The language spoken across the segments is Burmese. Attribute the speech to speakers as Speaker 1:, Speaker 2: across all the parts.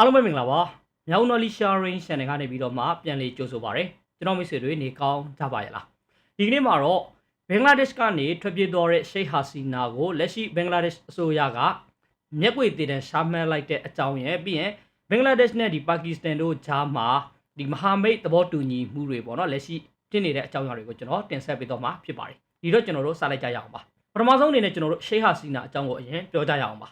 Speaker 1: အားလုံးပဲမင်္ဂလာပါမြောက်နော်လီ sharing channel ကနေပြီးတော့မှပြန်လေးကြိုဆိုပါရစေကျွန်တော်မိတ်ဆွေတွေနေကောင်းကြပါရဲ့လားဒီကနေ့မှာတော့ဘင်္ဂလားဒေ့ရှ်ကနေထွက်ပြေးသွားတဲ့ရှိတ်ဟာစီနာကိုလက်ရှိဘင်္ဂလားဒေ့ရှ်အစိုးရကမျက်ကွေတည်တဲ့ရှာမှန်းလိုက်တဲ့အကြောင်းရဲ့ပြီးရင်ဘင်္ဂလားဒေ့ရှ်နဲ့ဒီပါကစ္စတန်တို့ဂျာမှာဒီမဟာမိတ်သဘောတူညီမှုတွေပေါ့နော်လက်ရှိဖြစ်နေတဲ့အကြောင်းအရာတွေကိုကျွန်တော်တင်ဆက်ပေးတော့မှာဖြစ်ပါတယ်ဒီတော့ကျွန်တော်တို့စလိုက်ကြရအောင်ပါပထမဆုံးအနေနဲ့ကျွန်တော်တို့ရှိတ်ဟာစီနာအကြောင်းကိုအရင်ပြောကြရအောင်ပါ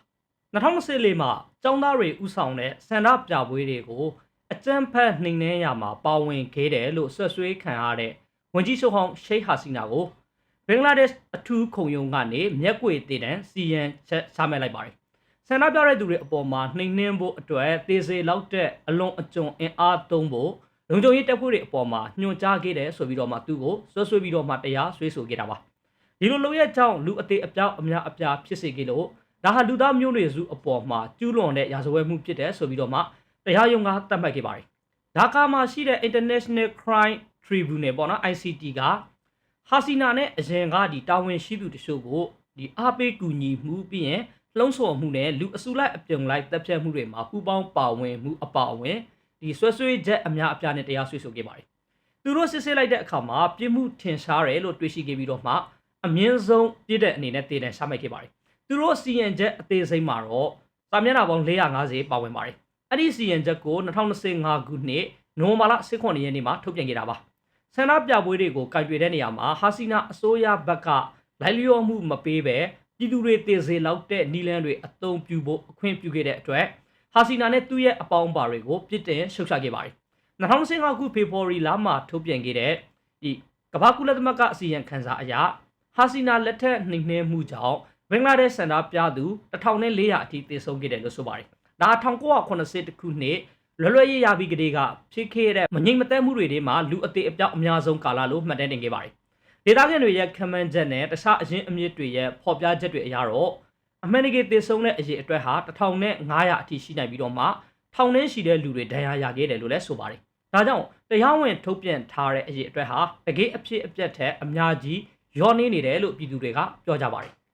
Speaker 1: 2014မှာចောင်းသားတွေဥဆောင်တဲ့စန္ဒပြပွဲတွေကိုအကြမ်းဖက်နှိမ်နင်းရမှာပါဝင်ခဲ့တယ်လို့ဆွဆွေးခံရတဲ့ဝန်ကြီးချုပ်ဟောင်းရှိတ်ဟာစီနာကိုဘင်္ဂလားဒေ့ရှ်အထူးခုံရုံးကနေမျက်ကွေတည်တန်းစီယန်ချက်ချမှတ်လိုက်ပါတယ်။ဆန္ဒပြတဲ့သူတွေအပေါ်မှာနှိမ်နင်းဖို့အတွက်တေစေလောက်တဲ့အလွန်အကျွံအင်အားသုံးဖို့လုံခြုံရေးတပ်ဖွဲ့တွေအပေါ်မှာညွှန်ကြားခဲ့တယ်ဆိုပြီးတော့မှသူ့ကိုဆွဆွေးပြီးတော့မှတရားဆွေးဆိုခဲ့တာပါ။ဒီလိုလုပ်ရဲ့ကြောင့်လူအသေးအပြောက်အများအပြားဖြစ်စေခဲ့လို့ ဒါဟာလူသားမျိုးနွယ်စုအပေါ်မှာကျူးလွန်တဲ့ရာဇဝတ်မှုဖြစ်တယ်ဆိုပြီးတော့မှတရားရုံးကသတ်မှတ်ခဲ့ပါတယ်။ဒါကာမှာရှိတဲ့ International Crime Tribunal ပေါ့နော် ICT ကဟာစီနာနဲ့အရင်ကဒီတာဝန်ရှိသူတချို့ကိုဒီအားပေးကူညီမှုပြီးရင်လှုံ့ဆော်မှုနဲ့လူအစုလိုက်အပြုံလိုက်တပ်ဖြတ်မှုတွေမှာပူးပေါင်းပါဝင်မှုအပါအဝင်ဒီဆွဲဆွဲချက်အများအပြားနဲ့တရားစွဲဆိုခဲ့ပါတယ်။သူတို့စစ်ဆေးလိုက်တဲ့အခါမှာပြစ်မှုထင်ရှားတယ်လို့တွေ့ရှိခဲ့ပြီးတော့မှအမြင့်ဆုံးပြစ်တဲ့အနေနဲ့တည်တယ်ရှာမှတ်ခဲ့ပါတယ်။ သူတို့စီရင်ချက်အသေးစိတ်မှာတော့စာမျက်နှာပေါင်း450ပါဝင်ပါတယ်။အဲ့ဒီစီရင်ချက်ကို2025ခုနှစ်နိုဝင်ဘာလ18ရက်နေ့မှာထုတ်ပြန်ခဲ့တာပါ။ဆန္ဒပြပွဲတွေကိုကြိုက်တွေ့တဲ့နေရာမှာဟာစီနာအစိုးရဘက်ကလိုက်လျောမှုမပေးဘဲပြည်သူတွေတည်စေလောက်တဲ့နီလန်းတွေအသုံးပြုဖို့အခွင့်ပြုခဲ့တဲ့အတွက်ဟာစီနာနဲ့သူ့ရဲ့အပေါင်းပါတွေကိုပြစ်တင်ရှုတ်ချခဲ့ပါတယ်။2015ခုဖေဖော်ဝါရီလမှာထုတ်ပြန်ခဲ့တဲ့ဒီကမ္ဘာကုလသမဂ္ဂအစည်းအဝေးခန်းစာအရဟာစီနာလက်ထက်နှိမ်နှင်းမှုကြောင့် ဘင်္ဂလားဒေ့ရှ်စန္ဒပြသူ1400အထိသေဆုံးခဲ့တယ်လို့ဆိုပါတယ်။ဒါ1980ခုနှစ်လွယ်လွယ်ရေးရပြီးကလေးကဖြစ်ခဲ့တဲ့မငြိမ်မသက်မှုတွေထဲမှာလူအသေးအပြောက်အများဆုံးကာလလို့မှတ်တမ်းတင်ခဲ့ပါတယ်။ဒေသခံတွေရဲ့ခမန်းချက်နဲ့တခြားအရင်းအမြစ်တွေရဲ့ဖော်ပြချက်တွေအရတော့အမေရိကန်သေဆုံးတဲ့အရေးအတွက်ဟာ1500အထိရှိနိုင်ပြီးတော့မှထောင်နှင်းရှိတဲ့လူတွေဒဏ်ရာရခဲ့တယ်လို့လည်းဆိုပါတယ်။ဒါကြောင့်တရားဝင်ထုတ်ပြန်ထားတဲ့အရေးအတွက်ဟာတကယ်အဖြစ်အပျက်ထက်အများကြီးရောနေနေတယ်လို့ပြည်သူတွေကပြောကြပါတယ်။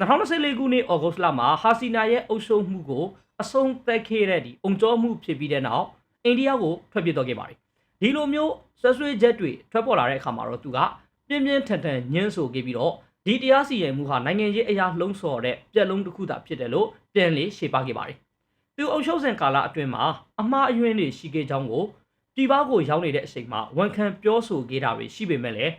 Speaker 1: 2024ခုနှစ်ဩဂုတ်လမှာဟာစီနာရဲ့အုပ်ချုပ်မှုကိုအဆုံးသက်ခဲ့တဲ့ဒီအုံကြောမှုဖြစ်ပြီးတဲ့နောက်အိန္ဒိယကိုထွက်ပြေးသွားခဲ့ပါတယ်။ဒီလိုမျိုးဆွဆွေးချက်တွေထွက်ပေါ်လာတဲ့အခါမှာတော့သူကပြင်းပြင်းထန်ထန်ညှင်းဆိုခဲ့ပြီးတော့ဒီတရားစီရင်မှုဟာနိုင်ငံရေးအရာလှုံ့ဆော်တဲ့ပြက်လုံးတစ်ခုသာဖြစ်တယ်လို့ပြန်လေရှေ့ပါခဲ့ပါတယ်။သူအုပ်ချုပ်စဉ်ကာလအတွင်းမှာအမှားအယွင်းတွေရှိခဲ့ကြောင်းကိုပြည်ပကိုရောက်နေတဲ့အချိန်မှာဝန်ခံပြောဆိုခဲ့တာတွေရှိပေမဲ့လည်း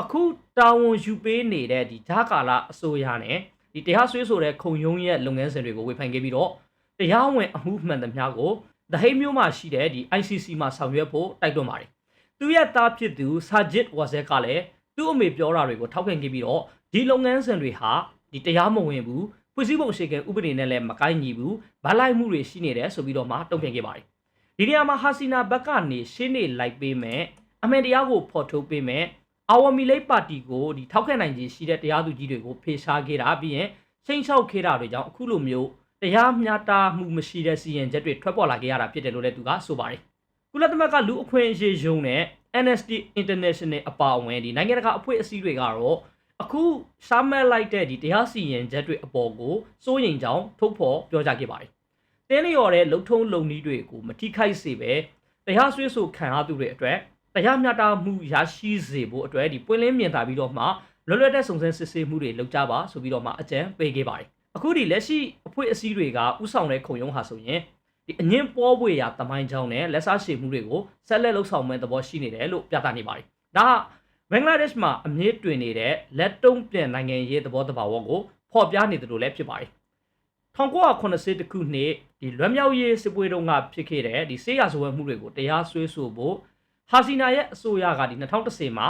Speaker 1: အခုတာဝန်ယူပေးနေတဲ့ဒီဂျာကာလာအစိုးရနဲ့ ဒီတရားစွဲဆိုတဲ့ခုံရုံးရဲ့လုပ်ငန်းစဉ်တွေကိုဝေဖန်ခဲ့ပြီးတော့တရားဝင်အမှုမှန်သမျှကိုဒဟိမျိုးမှာရှိတဲ့ဒီ ICC မှာဆောင်ရွက်ဖို့တိုက်တွန်းပါတယ်။သူရဲ့သားဖြစ်သူဆာဂျစ်ဝါဇက်ကလည်းသူ့အမေပြောတာတွေကိုထောက်ခံခဲ့ပြီးတော့ဒီလုပ်ငန်းစဉ်တွေဟာဒီတရားမဝင်ဘူးဖွဲ့စည်းပုံအခြေခံဥပဒေနဲ့လည်းမကိုင်းညီဘူးဗလိုက်မှုတွေရှိနေတယ်ဆိုပြီးတော့မှတုံ့ပြန်ခဲ့ပါတယ်။ဒီနေရာမှာဟာစီနာဘက်ကနေရှင်းနေလိုက်ပေးမယ်အမှန်တရားကိုဖော်ထုတ်ပေးမယ် အာဝမီလိတ်ပါတီကိုဒီထောက်ခံနိုင်ခြင်းရှိတဲ့တရားသူကြီးတွေကိုဖေရှားခဲ့တာပြီးရင်ချိန်ချောက်ခဲ့တာတွေကြောင့်အခုလိုမျိုးတရားမျှတမှုမရှိတဲ့စီရင်ချက်တွေထွက်ပေါ်လာခဲ့ရတာဖြစ်တယ်လို့လည်းသူကဆိုပါတယ်။ကုလသမဂ္ဂလူအခွင့်အရေးရုံးနဲ့ NST International အပါအဝင်ဒီနိုင်ငံတကာအဖွဲ့အစည်းတွေကတော့အခုရှားမက်လိုက်တဲ့ဒီတရားစီရင်ချက်တွေအပေါ်ကိုစိုးရိမ်ကြောင်းထုတ်ဖော်ပြောကြားခဲ့ပါတယ်။တင်းလျော်တဲ့လုံထုံးလုံနည်းတွေကိုမထိခိုက်စေပဲတရားစွဲဆိုခံရသူတွေအတွက် တရားမျှတမှုရရှိစေဖို့အတွက်ဒီပွင့်လင်းမြင်သာပြီးတော့မှလွတ်လပ်တဲ့စုံစမ်းစစ်ဆေးမှုတွေလုပ်ကြပါဆိုပြီးတော့မှအကြံပေးခဲ့ပါတယ်။အခုဒီလက်ရှိအဖွဲ့အစည်းတွေကဥဆောင်တဲ့ခုံရုံးဟာဆိုရင်ဒီအငင်းပေါ်ပွေရာတမိုင်းကြောင်းနဲ့လက်စားရှည်မှုတွေကိုဆက်လက်လှုပ်ဆောင်မဲ့သဘောရှိနေတယ်လို့ပြသနေပါတယ်။ဒါဘင်္ဂလားဒေ့ရှ်မှာအမြင့်တွင်နေတဲ့လက်တုံးပြန်နိုင်ငံရေးသဘောတဘာဝကိုဖော်ပြနေတယ်လို့လည်းဖြစ်ပါတယ်။1980ခုနှစ်ဒီလွတ်မြောက်ရေးစစ်ပွဲတုန်းကဖြစ်ခဲ့တဲ့ဒီဆေးရဇဝတ်မှုတွေကိုတရားစွဲဆိုဖို့ ဟာစီနာရဲ့အစိုးရကဒီ2010မှာ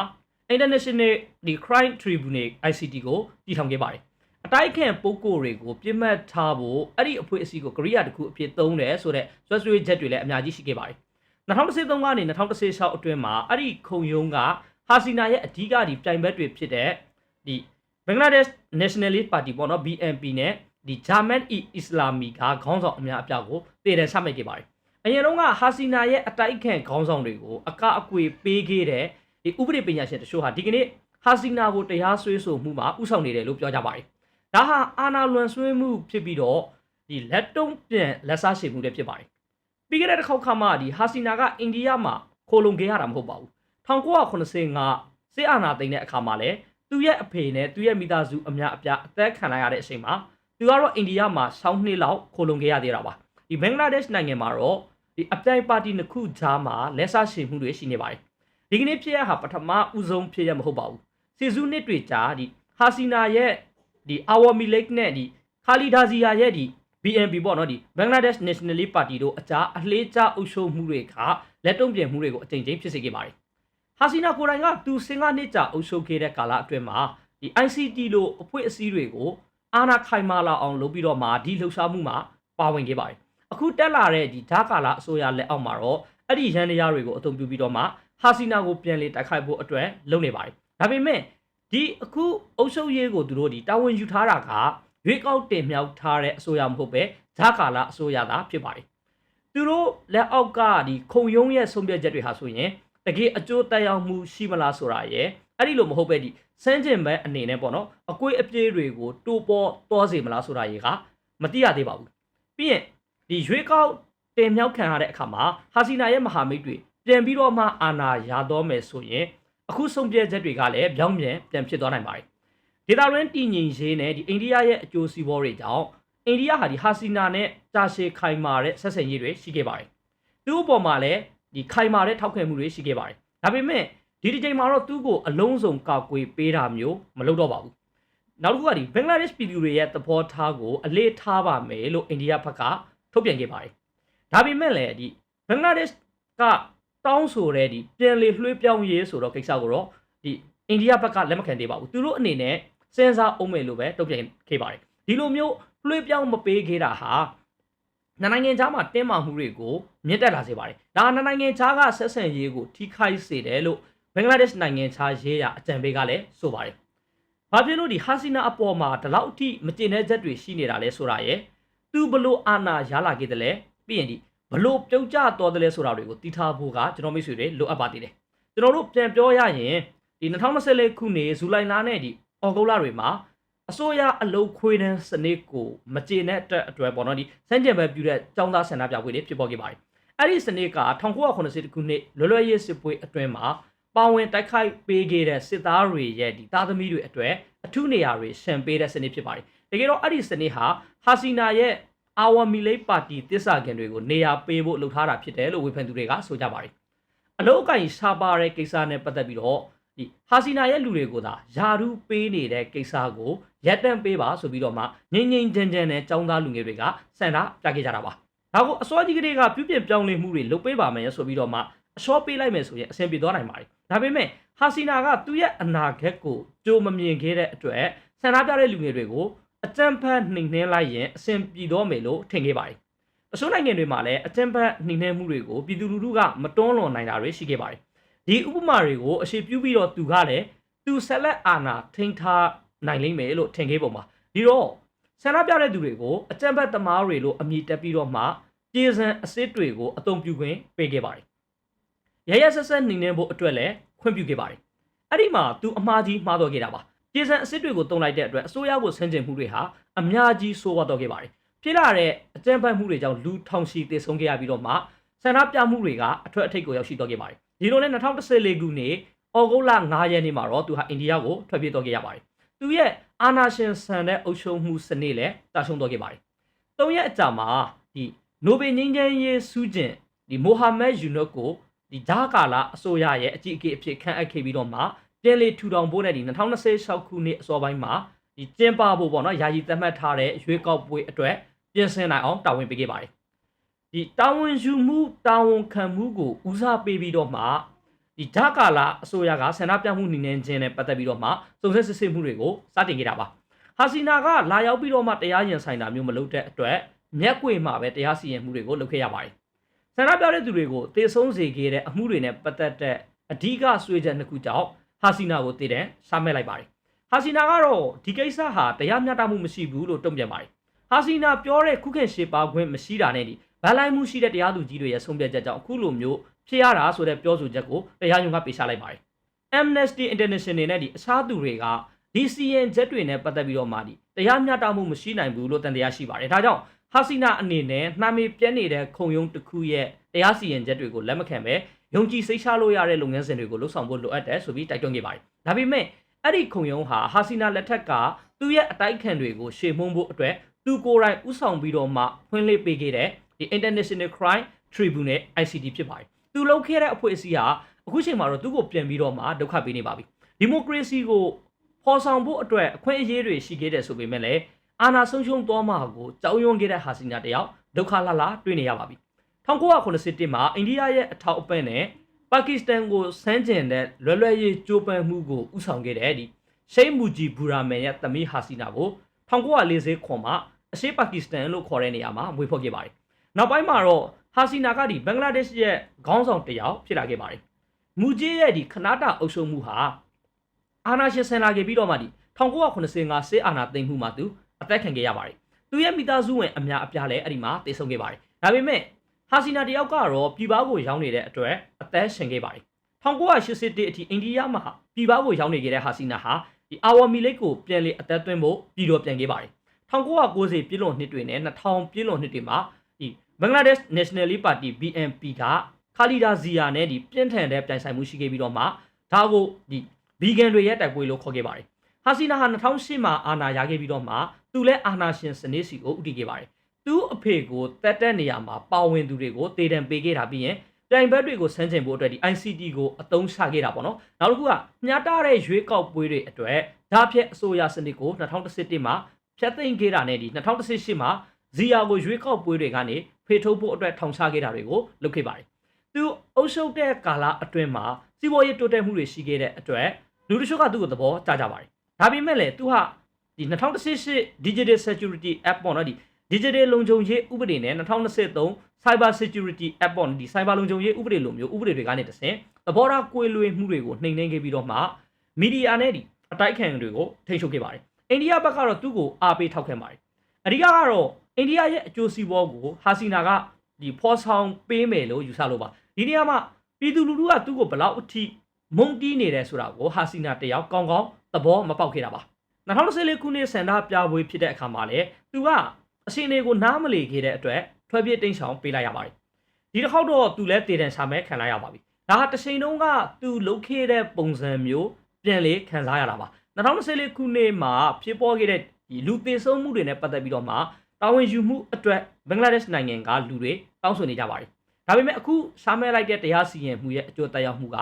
Speaker 1: International ဒီ Crime Tribunal ICT ကိုတည်ထောင်ခဲ့ပါတယ်။အတိုက်ခံပုဂ္ဂိုလ်တွေကိုပြစ်မှတ်ထားဖို့အဲ့ဒီအဖွဲ့အစည်းကိုကရိယာတစ်ခုအဖြစ်သုံးတယ်ဆိုတော့ဆွဆွေးချက်တွေလည်းအများကြီးရှိခဲ့ပါတယ်။2013ကနေ2016အတွင်းမှာအဲ့ဒီခုံရုံးကဟာစီနာရဲ့အဓိကဒီပြိုင်ဘက်တွေဖြစ်တဲ့ဒီဘင်္ဂလားဒေ့ရှ် Nationalist Party ပေါ့နော် BNP နဲ့ဒီ Jamaat Islami ကခေါင်းဆောင်အများအပြားကိုတည်တယ်ဆမှတ်ခဲ့ပါတယ်။ အရင်တုန်းကဟာစီနာရဲ့အတိုက်ခံခေါင်းဆောင်တွေကိုအကအကွေပေးခဲ့တဲ့ဒီဥပဒေပညာရှင်တချို့ဟာဒီကနေ့ဟာစီနာကိုတရားစွဲဆိုမှုမှာဥဆောင်နေတယ်လို့ပြောကြပါတယ်။ဒါဟာအာနာလွန်ဆွေးမှုဖြစ်ပြီးတော့ဒီလက်တုံးပြန်လက်စားရှိမှုတွေဖြစ်ပါတယ်ပြီးခဲ့တဲ့တစ်ခေါက်ခါမှဒီဟာစီနာကအိန္ဒိယမှာခိုလုံခဲ့ရတာမဟုတ်ပါဘူး1985စစ်အာဏာသိမ်းတဲ့အခါမှာလဲသူ့ရဲ့အဖေနဲ့သူ့ရဲ့မိသားစုအများအပြားအသက်ခံလိုက်ရတဲ့အချိန်မှာသူကတော့အိန္ဒိယမှာ6နှစ်လောက်ခိုလုံခဲ့ရသေးတာပါ ဒီဘင်္ဂလားဒေ့ရှ်နိုင်ငံမှာတော့ဒီအပြိုင်ပါတီနှစ်ခုကြားမှာလက်ဆရှင်မှုတွေရှိနေပါတယ်ဒီကနေ့ဖြစ်ရဟာပထမဦးဆုံးဖြစ်ရမဟုတ်ပါဘူးစီစုနှစ်တွေကြာဒီဟာစီနာရဲ့ဒီအာဝမီလိတ်နဲ့ဒီခါလီဒါဇီယာရဲ့ဒီ BNP ပေါ့နော်ဒီ Bangladesh National Party တို့အကြားအလေးကျအုပ်ချုပ်မှုတွေကလက်တုံ့ပြန်မှုတွေကိုအကြိမ်ကြိမ်ဖြစ်စေခဲ့ပါတယ်။ဟာစီနာကိုယ်တိုင်ကသူစင်ကနှစ်ကြာအုပ်ချုပ်ခဲ့တဲ့ကာလအတွင်းမှာဒီ ICT လို့အဖွဲ့အစည်းတွေကိုအာဏာခိုင်မာလာအောင်လုပ်ပြီးတော့မှဒီလှုပ်ရှားမှုမှာပါဝင်ခဲ့ပါတယ်။ အခုတက်လာတဲ့ဒီဓာကာလာအစိုးရလက်အောက်မှာတော့အဲ့ဒီရန်တရားတွေကိုအသုံးပြုပြီးတော့မှဟာစီနာကိုပြန်လေတိုက်ခိုက်ဖို့အတွက်လုပ်နေပါတယ်။ဒါပေမဲ့ဒီအခုအုပ်ချုပ်ရေးကိုသူတို့ဒီတာဝန်ယူထားတာကရွေးကောက်တင်မြှောက်ထားတဲ့အစိုးရမဟုတ်ပဲဂျာကာလာအစိုးရသာဖြစ်ပါတယ်။သူတို့လက်အောက်ကဒီခုံရုံးရဲ့ဆုံးဖြတ်ချက်တွေဟာဆိုရင်တကယ်အကျိုးတက်ရောက်မှုရှိမလားဆိုတာရယ်အဲ့ဒီလိုမဟုတ်ပဲဒီစမ်းကျင်ဘက်အနေနဲ့ပေါ့နော်အကွေးအပြေးတွေကိုတိုးပေါ်တောစေမလားဆိုတာရယ်ကမတိရသေးပါဘူး။ပြီးရင် ဒီရွေးကောက်တင်မြှောက်ခံရတဲ့အခါမှာဟာစီနာရဲ့မဟာမိတ်တွေပြန်ပြီးတော့မှအာဏာရတော့မယ်ဆိုရင်အခုဆုံးဖြတ်ချက်တွေကလည်းပြောင်းပြန်ပြန်ဖြစ်သွားနိုင်ပါတယ်ဒေတာရင်းတည်ငြိမ်ရေးနဲ့ဒီအိန္ဒိယရဲ့အကျိုးစီးပွားတွေကြောင့်အိန္ဒိယဟာဒီဟာစီနာနဲ့တာရှည်ခိုင်မာတဲ့ဆက်ဆံရေးတွေရှိခဲ့ပါတယ်သူ့အပေါ်မှာလည်းဒီခိုင်မာတဲ့ထောက်ခံမှုတွေရှိခဲ့ပါတယ်ဒါပေမဲ့ဒီဒီချိန်မှာတော့သူ့ကိုအလုံးစုံကောက်ကွေးပေးတာမျိုးမလုပ်တော့ပါဘူးနောက်တစ်ခုကဒီဘင်္ဂလားဒေ့ရှ်ပြည်သူတွေရဲ့သဘောထားကိုအလေးထားပါမယ်လို့အိန္ဒိယဘက်က ထုတ်ပြန်ခဲ့ပါတယ်ဒါပေမဲ့လည်းဒီဘင်္ဂလားဒေ့ရှ်ကတောင်းဆိုတဲ့ဒီပြန်လေလွှဲပြောင်းရေးဆိုတော့ကိစ္စကိုတော့ဒီအိန္ဒိယဘက်ကလက်မခံသေးပါဘူးသူတို့အနေနဲ့စဉ်းစားအောင်မယ်လို့ပဲတုံ့ပြန်ခဲ့ပါတယ်ဒီလိုမျိုးလွှဲပြောင်းမပေးခဲ့တာဟာနိုင်ငံခြားမှာတင်းမာမှုတွေကိုမြင့်တက်လာစေပါတယ်ဒါနိုင်ငံခြားကဆက်ဆံရေးကိုထိခိုက်စေတယ်လို့ဘင်္ဂလားဒေ့ရှ်နိုင်ငံခြားရေးရာအကြံပေးကလည်းဆိုပါတယ်ဘာဖြစ်လို့ဒီဟာစီနာအပေါ်မှာဒီလောက်အထိမကျေနပ်ချက်တွေရှိနေတာလဲဆိုတာရယ် သူဘလို့အာဏာရလာခဲ့တယ်လဲပြီးရင်ဒီဘလို့ပြုတ်ကျတော်တယ်လဲဆိုတာတွေကိုတီးထားဖို့ကကျွန်တော်မိတ်ဆွေတွေလိုအပ်ပါသေးတယ်ကျွန်တော်တို့ပြန်ပြောရရင်ဒီ2024ခုနှစ်ဇူလိုင်လနဲ့ဒီအော်ဂုတ်လတွေမှာအစိုးရအလုတ်ခွေးတန်းစနစ်ကိုမကျေနပ်တဲ့အတွက်ပေါ့နော်ဒီစမ်းကြံပဲပြုတဲ့ចောင်းသားဆန္ဒပြပွဲတွေဖြစ်ပေါ်ခဲ့ပါတယ်အဲ့ဒီစနစ်က1980ခုနှစ်လွယ်လွယ်ရေးစစ်ပွဲအတွင်းမှာပါဝင်တိုက်ခိုက်ပေးခဲ့တဲ့စစ်သားတွေရဲ့ဒီသားသမီးတွေအတွက်အထုနေရာတွေရှံပေးတဲ့စနစ်ဖြစ်ပါတယ် တကယ်တော့အဲ့ဒီစနစ်ဟာဟာစီနာရဲ့အာဝမီလိပါတီတစ္ဆာခင်တွေကိုနေရာပေးဖို့လှုပ်ထားတာဖြစ်တယ်လို့ဝေဖန်သူတွေကဆိုကြပါတယ်အလုတ်အကင်ရှားပါတဲ့ကိစ္စနဲ့ပတ်သက်ပြီးတော့ဒီဟာစီနာရဲ့လူတွေကိုသာယာရုပေးနေတဲ့ကိစ္စကိုရက်တန့်ပေးပါဆိုပြီးတော့မှငိမ့်ငိမ့်ချမ်းချမ်းနဲ့ចောင်းသားလူငယ်တွေကစံတာပြခဲ့ကြတာပါဒါကိုအစောကြီးကလေးကပြုပြင်ပြောင်းလဲမှုတွေလုပ်ပေးပါမယ်ဆိုပြီးတော့မှအစောပေးလိုက်မယ်ဆိုရင်အဆင်ပြေသွားနိုင်ပါတယ်ဒါပေမဲ့ဟာစီနာကသူ့ရဲ့အနာဂတ်ကိုကြိုမမြင်ခဲ့တဲ့အတွက်ဆန္ဒပြတဲ့လူငယ်တွေကို အကြံဖတ်နှိမ်နှင်းလိုက်ရင်အဆင်ပြေတော့မယ်လို့ထင်ခဲ့ပါတယ်။အစိုးနိုင်ငံတွေမှာလည်းအကြံဖတ်နှိမ်နှင်းမှုတွေကိုပြည်သူလူထုကမတွန်းလွန်နိုင်တာတွေရှိခဲ့ပါတယ်။ဒီဥပမာတွေကိုအရှိပြုပြီးတော့သူကလည်းသူဆက်လက်အာဏာထိန်းထားနိုင်လိမ့်မယ်လို့ထင်ခဲ့ပုံပါ။ဒီတော့ဆန္ဒပြတဲ့သူတွေကိုအကြံဖတ်သမားတွေလို့အမည်တက်ပြီးတော့မှပြည်စံအစစ်တွေကိုအုံပြုခွင့်ပေးခဲ့ပါတယ်။ရရဆက်ဆက်နှိမ်နှင်းဖို့အတွက်လည်းခွင့်ပြုခဲ့ပါတယ်။အဲ့ဒီမှာသူအမှားကြီးမှားတော့ခဲ့တာပါ။ ပြည်စံအစစ်တွေကိုတုံလိုက်တဲ့အတွက်အစိုးရကိုဆန့်ကျင်မှုတွေဟာအများကြီးဆိုးဝါးတော့ခဲ့ပါတယ်။ဖြစ်လာတဲ့အကြမ်းဖက်မှုတွေကြောင့်လူထောင်ချီသေဆုံးခဲ့ရပြီးတော့မှဆန္ဒပြမှုတွေကအထွတ်အထိပ်ကိုရောက်ရှိတော့ခဲ့ပါတယ်။ဒီလိုနဲ့2014ခုနှစ်အော်ဂုတ်လ9ရက်နေ့မှာတော့သူဟာအိန္ဒိယကိုထွက်ပြေးတော့ခဲ့ရပါတယ်။သူရဲ့အာနာရှင်ဆန်တဲ့အုပ်ချုပ်မှုစနစ်လည်းတာရှုံးတော့ခဲ့ပါတယ်။၃ရက်အကြာမှာဒီနိုဘယ်ငြိမ်းချမ်းရေးဆုကျင်ဒီမိုဟာမက်ယူနုတ်ကိုဒီဂျာကာလာအစိုးရရဲ့အကြီးအကဲအဖြစ်ခန့်အပ်ခဲ့ပြီးတော့မှ ပြန်လေထူထောင်ဖို့နဲ့ဒီ2026ခုနှစ်အစောပိုင်းမှာဒီကျင်းပဖို့ပေါ့နော်ယာယီသတ်မှတ်ထားတဲ့ရွေးကောက်ပွဲအတွက်ပြင်ဆင်နိုင်အောင်တာဝန်ပေးခဲ့ပါတယ်ဒီတာဝန်ယူမှုတာဝန်ခံမှုကိုဦးစားပေးပြီးတော့မှဒီဂျာကာလာအစိုးရကဆန္ဒပြမှုနေနေခြင်းနဲ့ပတ်သက်ပြီးတော့မှစုံစမ်းစစ်ဆေးမှုတွေကိုစတင်ခဲ့တာပါဟာစီနာကလာရောက်ပြီးတော့မှတရားရင်ဆိုင်တာမျိုးမလုပ်တဲ့အတွက်မျက်ကွေမှာပဲတရားစီရင်မှုတွေကိုလုပ်ခဲ့ရပါတယ်ဆန္ဒပြတဲ့သူတွေကိုတေဆုံးစေခဲ့တဲ့အမှုတွေနဲ့ပတ်သက်တဲ့အဓိကဆွေးချက်နှစ်ခုကြောင့် ဟာစီနာကိုတည်တယ်ရှာမဲ့လိုက်ပါတယ်ဟာစီနာကတော့ဒီကိစ္စဟာတရားမျှတမှုမရှိဘူးလို့တုံ့ပြန်ပါတယ်ဟာစီနာပြောတဲ့ခုခေတ်ရှေ့ပါခွင့်မရှိတာနဲ့ဒီဗန်လိုက်မှုရှိတဲ့တရားသူကြီးတွေရဲ့ဆုံးဖြတ်ချက်ကြောင့်အခုလိုမျိုးဖြစ်ရတာဆိုတဲ့ပြောဆိုချက်ကိုတရားရုံးကပေးချလိုက်ပါတယ် Amnesty International နဲ့ဒီအခြားသူတွေကဒီ CN ချက်တွေနဲ့ပတ်သက်ပြီးတော့မှဒီတရားမျှတမှုမရှိနိုင်ဘူးလို့တန်တရားရှိပါတယ်ဒါကြောင့်ဟာစီနာအနေနဲ့နှာမေပြက်နေတဲ့ခုံရုံးတစ်ခုရဲ့တရားစီရင်ချက်တွေကိုလက်မခံပဲ ယုံကြည်စိတ်ချလို့ရတဲ့လုပ်ငန်းစဉ်တွေကိုလှုပ်ဆောင်ဖို့လိုအပ်တယ်ဆိုပြီးတိုက်တွန်းခဲ့ပါတယ်။ဒါပေမဲ့အဲ့ဒီခုံရုံးဟာဟာစီနာလက်ထက်ကသူ့ရဲ့အတိုက်ခံတွေကိုရှေ့မှုန်းဖို့အတွက်သူကိုယ်တိုင်ဥဆောင်ပြီးတော့မှဖွင့်လှစ်ပေးခဲ့တဲ့ဒီ International Crime Tribunal ICT ဖြစ်ပါတယ်။သူလုပ်ခဲ့တဲ့အဖွဲ့အစည်းဟာအခုချိန်မှာတော့သူ့ကိုပြန်ပြီးတော့မှဒုက္ခပေးနေပါပြီ။ဒီမိုကရေစီကိုဖော်ဆောင်ဖို့အတွက်အခွင့်အရေးတွေရှိခဲ့တဲ့ဆိုပေမဲ့လည်းအာဏာဆုံးရှုံးသွားမှာကိုကြောက်ရွံ့ခဲ့တဲ့ဟာစီနာတယောက်ဒုက္ခလာလာတွေ့နေရပါပြီ 1981မှာအိန္ဒိယရဲ့အထောက်အပံ့နဲ့ပါကစ္စတန်ကိုစမ်းကျင်တဲ့လွယ်လွယ်ရေးကြိုးပမ်းမှုကိုဥဆောင်ခဲ့တဲ့ဒီရှိတ်မူဂျီဘူရာမန်ရဲ့သမီးဟာစီနာကို1940ခွန်မှာအရှေ့ပါကစ္စတန်လို့ခေါ်တဲ့နေရာမှာမွေးဖွားခဲ့ပါတယ်နောက်ပိုင်းမှာတော့ဟာစီနာကဒီဘင်္ဂလားဒေ့ရှ်ရဲ့ခေါင်းဆောင်တယောက်ဖြစ်လာခဲ့ပါတယ်မူဂျီရဲ့ဒီခနာတာအုပ်ချုပ်မှုဟာအာဏာရှင်ဆန်လာခဲ့ပြီးတော့မှဒီ1985စစ်အာဏာသိမ်းမှုမှာသူအသက်ခံခဲ့ရပါတယ်။သူရဲ့မိသားစုဝင်အများအပြားလည်းအဲ့ဒီမှာတည်ဆုံခဲ့ပါတယ်။ဒါပေမဲ့ ဟာစီနာတယောက်ကတော့ပြည်ပကိုရောက်နေတဲ့အတွက်အသက်ရှင်ခဲ့ပါတယ်။1981အထိအိန္ဒိယမှာပြည်ပကိုရောက်နေခဲ့တဲ့ဟာစီနာဟာဒီအာဝါမီလိတ်ကိုပြန်လေအသက်သွင်းဖို့ပြည်တော်ပြန်ခဲ့ပါတယ်။1990ပြည်လွန်နှစ်တွေနဲ့2000ပြည်လွန်နှစ်တွေမှာဒီဘင်္ဂလားဒေ့ရှ် National Party BNP ကခါလီဒါဇီယာနဲ့ဒီပြင်းထန်တဲ့ပြိုင်ဆိုင်မှုရှိခဲ့ပြီးတော့မှဒါကိုဒီဗီဂန်တွေရဲ့တိုက်ပွဲလို့ခေါ်ခဲ့ပါတယ်။ဟာစီနာဟာ2008မှာအာဏာရခဲ့ပြီးတော့မှသူလည်းအာဏာရှင်စနစ်စီကိုဦးတည်ခဲ့ပါတယ်။ သူ့အဖေကိုတက်တက်နေရမှာပါဝင်သူတွေကိုတေတံပေးခဲ့တာပြီးရင်ပြိုင်ဘက်တွေကိုဆန်းကျင်ဖို့အတွက်ဒီ ICT ကိုအသုံးချခဲ့တာပေါ့နော်။နောက်တစ်ခုကမြားတာတဲ့ရွေးကောက်ပွဲတွေအတွက်ဓာတ်ဖြက်အစိုးရစနစ်ကို2011မှာဖျက်သိမ်းခဲ့တာနဲ့ဒီ2018မှာဇီယာကိုရွေးကောက်ပွဲတွေကနေဖေထုတ်ဖို့အတွက်ထောင်ချခဲ့တာတွေကိုလုပ်ခဲ့ပါတယ်။သူအုပ်ချုပ်တဲ့ကာလအတွင်းမှာစီးပွားရေးတိုးတက်မှုတွေရှိခဲ့တဲ့အတွက်လူတချို့ကသူ့ကိုသဘောကျကြပါတယ်။ဒါပေမဲ့လည်းသူဟာဒီ2018 Digital Security App ပေါ့နော်ဒီ Digital လုံခြုံရေးဥပဒေနဲ့2023 Cyber Security App ပေါ့ဒီ Cyber လုံခြုံရေးဥပဒေလိုမျိုးဥပဒေတွေကနေတဆင့်သဘောထားကွေလွေမှုတွေကိုနှိမ်နှင်းခဲ့ပြီးတော့မှမီဒီယာနဲ့ဒီအတိုက်ခံတွေကိုထိန်းချုပ်ခဲ့ပါတယ်။အိန္ဒိယဘက်ကတော့သူ့ကိုအားပေးထောက်ခံပါတယ်။အဓိကကတော့အိန္ဒိယရဲ့အကျိုးစီးပွားကိုဟာစီနာကဒီဖော်ဆောင်ပေးမယ်လို့ယူဆလို့ပါ။ဒီနေရာမှာပြည်သူလူထုကသူ့ကိုဘလောက်အထိမုံတီးနေတယ်ဆိုတာကိုဟာစီနာတယောက်ကောင်းကောင်းသဘောမပေါက်ခဲ့တာပါ2014ခုနှစ်ဆန္ဒပြပွဲဖြစ်တဲ့အခါမှာလည်းသူက အရှင်တွေကိုနားမလည်ခဲ့တဲ့အတွက်ထွက်ပြေးတိမ်းရှောင်ပေးလိုက်ရပါတယ်ဒီတစ်ခေါက်တော့သူလည်းတည်တံရှာမဲခံလိုက်ရပါပြီဒါဟာတစ်ချိန်တုန်းကသူလှုပ်ခဲ့တဲ့ပုံစံမျိုးပြန်လေခံစားရတာပါ2014ခုနှစ်မှာဖြစ်ပေါ်ခဲ့တဲ့ဒီလူသေဆုံးမှုတွေနဲ့ပတ်သက်ပြီးတော့မှတာဝန်ယူမှုအတွက်ဘင်္ဂလားဒေ့ရှ်နိုင်ငံကလူတွေတောင်းဆိုနေကြပါတယ်ဒါပေမဲ့အခုရှာမဲလိုက်တဲ့တရားစီရင်မှုရဲ့အကျိုးသက်ရောက်မှုက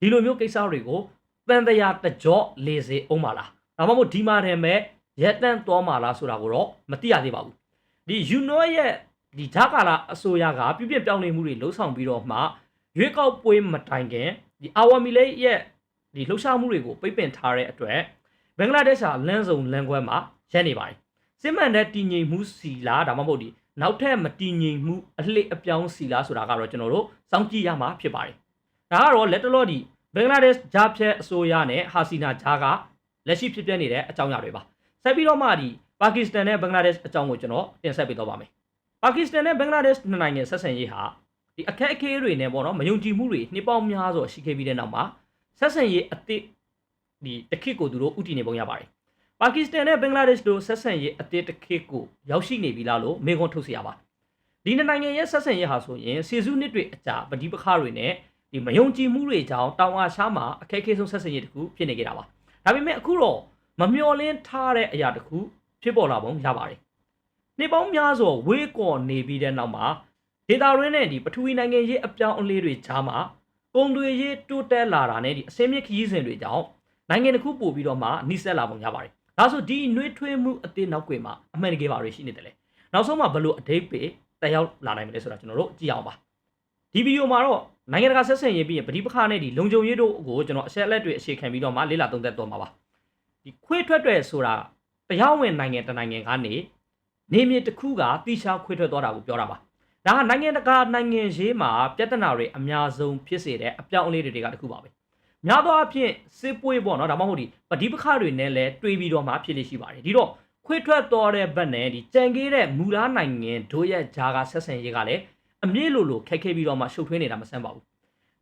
Speaker 1: ဒီလိုမျိုးကိစ္စတွေကိုတန်တရားတကြော့လေစေအောင်ပါလားဒါမှမဟုတ်ဒီမှာတည်းမဲ့ရက်တန့်သွားမှာလားဆိုတာကိုတော့မသိရသေးပါဘူး ဒီ UNO ရဲ့ဒီဓာကာလာအစိုးရကပြပြပြောင်းလဲမှုတွေလှုံ့ဆော်ပြီးတော့မှရွေးကောက်ပွဲမတိုင်ခင်ဒီအာဝါမီလေးရဲ့ဒီလှုပ်ရှားမှုတွေကိုပိတ်ပင်ထားတဲ့အတွက်ဘင်္ဂလားဒေ့ရှ်ဟာလမ်းစုံလမ်းခွဲမှာရပ်နေပါတယ်စစ်မှန်တဲ့တည်ငြိမ်မှုစီလားဒါမှမဟုတ်ဒီနောက်ထပ်မတည်ငြိမ်မှုအလှစ်အပြောင်းစီလားဆိုတာကတော့ကျွန်တော်တို့စောင့်ကြည့်ရမှာဖြစ်ပါတယ်ဒါကတော့လက်တလောဒီဘင်္ဂလားဒေ့ရှ်ဂျာဖြတ်အစိုးရနဲ့ဟာစီနာဂျာကလက်ရှိဖြစ်ပျက်နေတဲ့အကြောင်းအရာတွေပါဆက်ပြီးတော့မှဒီ ပါကစ္စတန်နဲ့ဘင်္ဂလားဒေ့ရှ်အကြောင်းကိုကျွန်တော်တင်ဆက်ပေးတော့ပါမယ်။ပါကစ္စတန်နဲ့ဘင်္ဂလားဒေ့ရှ်နှစ်နိုင်ငံဆက်ဆံရေးဟာဒီအခက်အခဲတွေနဲ့ပေါ့နော်မယုံကြည်မှုတွေနှစ်ပေါင်းများစွာရှိခဲ့ပြီးတဲ့နောက်မှာဆက်ဆံရေးအသစ်ဒီတခိကိုသူတို့ဥတည်နေပုံရပါတယ်။ပါကစ္စတန်နဲ့ဘင်္ဂလားဒေ့ရှ်တို့ဆက်ဆံရေးအသစ်တခိကိုရောက်ရှိနေပြီလားလို့မေးခွန်းထုတ်စရာပါ။ဒီနှစ်နိုင်ငံရဲ့ဆက်ဆံရေးဟာဆိုရင်စီစုနှစ်တွေအကြာပဋိပက္ခတွေနဲ့ဒီမယုံကြည်မှုတွေကြောင့်တောင်အာရှမှာအခက်အခဲဆုံးဆက်ဆံရေးတစ်ခုဖြစ်နေကြတာပါ။ဒါပေမဲ့အခုတော့မမျှော်လင့်ထားတဲ့အရာတစ်ခု ဖြစ်ပေါ်လာပုံရပါတယ်နှစ်ပေါင်းများစွာဝေးကော်နေပြီးတဲ့နောက်မှာဒေတာရင်းနဲ့ဒီပထဝီနိုင်ငံရေးအပြောင်းအလဲတွေကြားမှာကုံတွေရေးတိုးတက်လာတာနဲ့ဒီအစင်းမြင့်ခရီးစဉ်တွေကြောင့်နိုင်ငံတစ်ခုပို့ပြီးတော့မှနှိစက်လာပုံရပါတယ်ဒါဆိုဒီနှွေးထွေးမှုအသေးနောက်ွယ်မှာအမှန်တကယ်ပါရရှိနေတယ်လေနောက်ဆုံးမှာဘလို့အတိတ်ပေတက်ရောက်လာနိုင်မလဲဆိုတာကျွန်တော်တို့ကြည့်အောင်ပါဒီဗီဒီယိုမှာတော့နိုင်ငံတကာဆက်ဆံရေးပြီးရင်ပဋိပက္ခနဲ့ဒီလုံခြုံရေးတို့ကိုကျွန်တော်အချက်အလက်တွေအခြေခံပြီးတော့မှလေ့လာသုံးသပ်တော့မှာပါဒီခွေးထွက်တယ်ဆိုတာ တရားဝင်နိုင်ငံတနိုင်ငံကနေနေမြေတစ်ခုကတိကျခွေးထွက်သွားတာကိုပြောတာပါဒါကနိုင်ငံတကာနိုင်ငံရေးမှာပြဿနာတွေအများဆုံးဖြစ်စေတဲ့အပြောင်းအလဲတွေကတခုပါပဲများသောအားဖြင့်စစ်ပွေးပေါ့နော်ဒါမှမဟုတ်ဒီပဋိပက္ခတွေနဲ့လည်းတွေးပြီးတော့မှဖြစ်လိမ့်ရှိပါတယ်ဒီတော့ခွေးထွက်သွားတဲ့ဘက်နဲ့ဒီကြံခဲ့တဲ့မူလားနိုင်ငံတို့ရဲ့ဂျာကဆက်ဆံရေးကလည်းအမြင့်လိုလိုခက်ခဲပြီးတော့မှရှုပ်ထွေးနေတာမဆန်းပါဘူး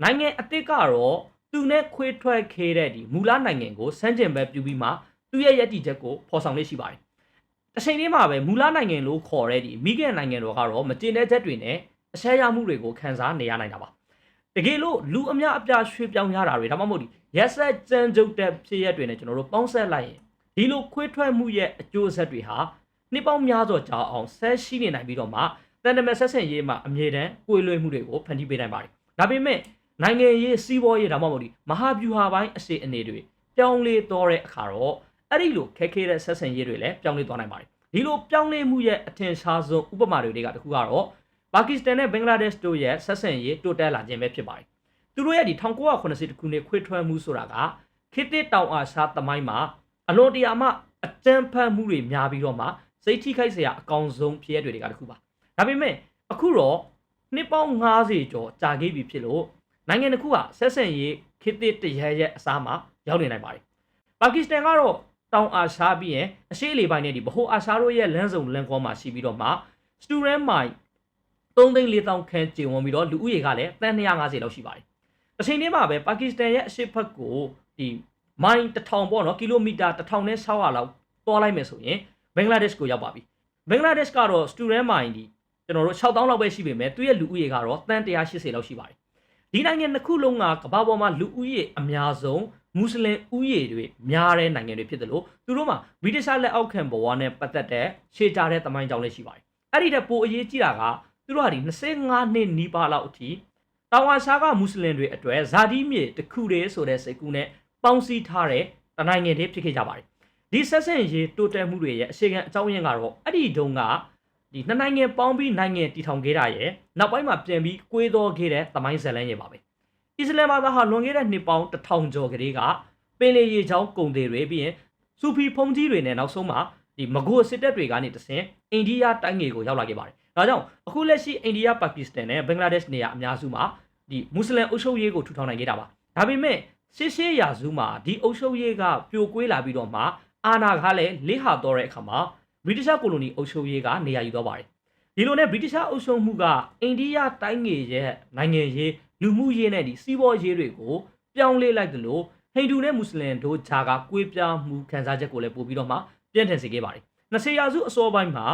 Speaker 1: နိုင်ငံအစ်စ်ကတော့သူနဲ့ခွေးထွက်ခဲတဲ့ဒီမူလနိုင်ငံကိုစမ်းကျင်ဘက်ပြုပြီးမှ သူ့ရဲ့ရည်တည်ချက်ကိုဖော်ဆောင်လေးရှိပါတယ်တစ်ချိန်လေးမှာပဲမူလနိုင်ငံလို့ခေါ်တဲ့ဒီမိခင်နိုင်ငံတော်ကတော့မတင်တဲ့ချက်တွေနဲ့အဆဲရမှုတွေကိုခံစားနေရနိုင်တာပါတကယ်လို့လူအများအပြားရွှေ့ပြောင်းရတာတွေဒါမှမဟုတ်ဒီရက်ဆက်ကြမ်းကြုတ်တဲ့ဖြစ်ရက်တွေနဲ့ကျွန်တော်တို့ပေါင်းဆက်လိုက်ရင်ဒီလိုခွေးထွက်မှုရဲ့အကျိုးဆက်တွေဟာနှစ်ပေါင်းများစွာကြာအောင်ဆက်ရှိနေနိုင်ပြီးတော့မှတန်တမက်ဆက်ဆင်ရေးမှာအမြဲတမ်းကိုယ်လွှဲမှုတွေကိုဖန်တီးပေးနိုင်ပါတယ်ဒါပေမဲ့နိုင်ငံရေးစီးပွားရေးဒါမှမဟုတ်ဒီမဟာဗျူဟာပိုင်းအစီအနေတွေပြောင်းလဲတော့တဲ့အခါတော့ အဲ့ဒီလိုခက်ခဲတဲ့ဆက်ဆံရေးတွေလည်းပြောင်းလဲသွားနိုင်ပါတယ်ဒီလိုပြောင်းလဲမှုရဲ့အထင်ရှားဆုံးဥပမာတွေကတခုကတော့ပါကစ္စတန်နဲ့ဘင်္ဂလားဒေ့ရှ်တို့ရဲ့ဆက်ဆံရေးတိုးတက်လာခြင်းပဲဖြစ်ပါတယ်သူတို့ရဲ့ဒီ1980ခုနှစ်ခွေထွန်းမှုဆိုတာကခေတ်သစ်တောင်အာရှသမိုင်းမှာအလွန်တရာမှအကြမ်းဖက်မှုတွေများပြီးတော့မှစိတ်ထိခိုက်စရာအကောင်ဆုံးဖြစ်ရတွေကတခုပါဒါပေမဲ့အခုတော့နှစ်ပေါင်း90ကျော်ကြာခဲ့ပြီဖြစ်လို့နိုင်ငံတစ်ခုကဆက်ဆံရေးခေတ်သစ်တရရဲ့အစားမှာရောက်နေနိုင်ပါတယ်ပါကစ္စတန်ကတော့ တောင်အာရှပြီးရင်အရှေ့လေပိုင်းနဲ့ဒီဗဟိုအာရှတို့ရဲ့လမ်းစုံလမ်းကောမှာရှိပြီးတော့မှ student mind 3သိန်း4000ခန်းကျင်ဝင်ပြီးတော့လူဦးရေကလည်းတန်း250လောက်ရှိပါတယ်။အချိန်လေးမှာပဲပါကစ္စတန်ရဲ့အရှေ့ဘက်ကိုဒီမိုင်1000ပေါ့နော်ကီလိုမီတာ1600လောက်သွားလိုက်မယ်ဆိုရင်ဘင်္ဂလားဒေ့ရှ်ကိုရောက်ပါပြီ။ဘင်္ဂလားဒေ့ရှ်ကတော့ student mind ဒီကျွန်တော်တို့6000လောက်ပဲရှိပေမဲ့သူ့ရဲ့လူဦးရေကတော့တန်း180လောက်ရှိပါတယ်။ဒီနိုင်ငံတစ်ခုလုံးကကမ္ဘာပေါ်မှာလူဦးရေအများဆုံး မွတ်စလင်ဥယေတွေများတဲ့နိုင်ငံတွေဖြစ်တယ်လို့သူတို့မှာဗြိတိရှလက်အောက်ခံဘဝနဲ့ပတ်သက်တဲ့ရှေ့ကြတဲ့တမိုင်းကြောင်းလေးရှိပါတယ်။အဲ့ဒီတဲ့ပိုအရေးကြီးတာကသူတို့ဟာဒီ25နှစ်နီးပါးလောက်အထိတောင်အာရှကမွတ်စလင်တွေအတွက်ဇာတိမြေတစ်ခုတည်းဆိုတဲ့စိတ်ကူးနဲ့ပေါင်းစည်းထားတဲ့တနိုင်ငံတွေဖြစ်ခဲ့ကြပါတယ်။ဒီဆက်ဆံရေးတိုးတက်မှုတွေရဲ့အရှိခံအကြောင်းရင်းကတော့အဲ့ဒီတုန်းကဒီနှစ်နိုင်ငံပေါင်းပြီးနိုင်ငံတည်ထောင်ခဲ့တာရဲ့နောက်ပိုင်းမှာပြန်ပြီးကွေးတော်ခဲ့တဲ့တမိုင်းဇလန်းရဲ့ပါပဲ။ အစ္စလာမ်ဘာသာဟာလွန်ခဲ့တဲ့နှစ်ပေါင်း1000ကျော်ကလေးကပင်လေရေချောင်းကုံတွေတွေပြီးရင်စူဖီဖုန်ကြီးတွေနဲ့နောက်ဆုံးမှာဒီမဂိုစစ်တပ်တွေကနေတဆင်အိန္ဒိယတိုင်းငယ်ကိုရောက်လာခဲ့ပါတယ်။ဒါကြောင့်အခုလက်ရှိအိန္ဒိယပါကစ္စတန်နဲ့ဘင်္ဂလားဒေ့ရှ်နေရာအများစုမှာဒီမွတ်စလင်အုပ်ချုပ်ရေးကိုထူထောင်နိုင်ခဲ့တာပါ။ဒါပေမဲ့ရှေးရှေးရာစုမှာဒီအုပ်ချုပ်ရေးကပြိုကွေးလာပြီးတော့မှအာဏာကလည်းလေးဟာတော့တဲ့အခါမှာဗြိတိရှကိုလိုနီအုပ်ချုပ်ရေးကနေရာယူတော့ပါတယ်။ဒီလိုနဲ့ဗြိတိရှအုပ်ချုပ်မှုကအိန္ဒိယတိုင်းငယ်ရဲ့နိုင်ငံရေး လူမှုရေးနဲ့ဒီစီးပွားရေးတွေကိုပြောင်းလဲလိုက်တယ်လို့ဟိန္ဒူနဲ့မွတ်စလင်တို့ဂျာကကွေးပြားမှုခံစားချက်ကိုလည်းပို့ပြီးတော့မှပြန့်ထန်စေခဲ့ပါတယ်။20ရာစုအစောပိုင်းမှာ